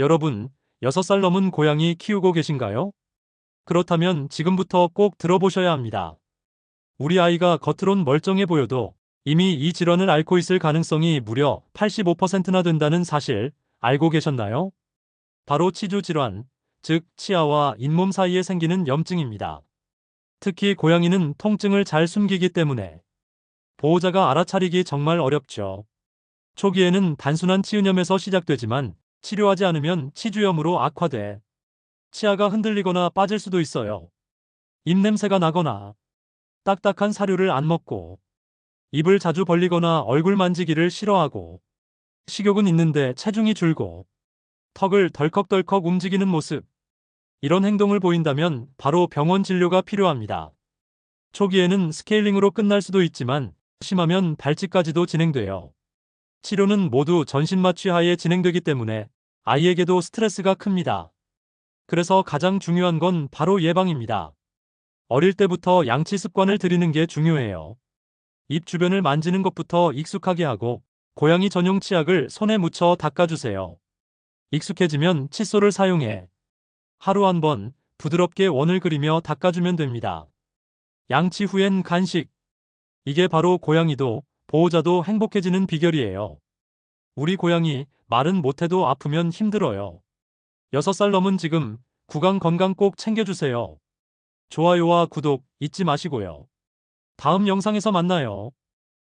여러분, 6살 넘은 고양이 키우고 계신가요? 그렇다면 지금부터 꼭 들어보셔야 합니다. 우리 아이가 겉으론 멀쩡해 보여도 이미 이 질환을 앓고 있을 가능성이 무려 85%나 된다는 사실 알고 계셨나요? 바로 치주 질환, 즉 치아와 잇몸 사이에 생기는 염증입니다. 특히 고양이는 통증을 잘 숨기기 때문에 보호자가 알아차리기 정말 어렵죠. 초기에는 단순한 치은염에서 시작되지만 치료하지 않으면 치주염으로 악화돼 치아가 흔들리거나 빠질 수도 있어요. 입냄새가 나거나 딱딱한 사료를 안 먹고 입을 자주 벌리거나 얼굴 만지기를 싫어하고 식욕은 있는데 체중이 줄고 턱을 덜컥덜컥 움직이는 모습 이런 행동을 보인다면 바로 병원 진료가 필요합니다. 초기에는 스케일링으로 끝날 수도 있지만 심하면 발치까지도 진행돼요. 치료는 모두 전신마취 하에 진행되기 때문에 아이에게도 스트레스가 큽니다. 그래서 가장 중요한 건 바로 예방입니다. 어릴 때부터 양치 습관을 들이는 게 중요해요. 입 주변을 만지는 것부터 익숙하게 하고 고양이 전용 치약을 손에 묻혀 닦아주세요. 익숙해지면 칫솔을 사용해 하루 한 번 부드럽게 원을 그리며 닦아주면 됩니다. 양치 후엔 간식. 이게 바로 고양이도 보호자도 행복해지는 비결이에요. 우리 고양이 말은 못해도 아프면 힘들어요. 6살 넘은 지금 구강 건강 꼭 챙겨주세요. 좋아요와 구독 잊지 마시고요. 다음 영상에서 만나요.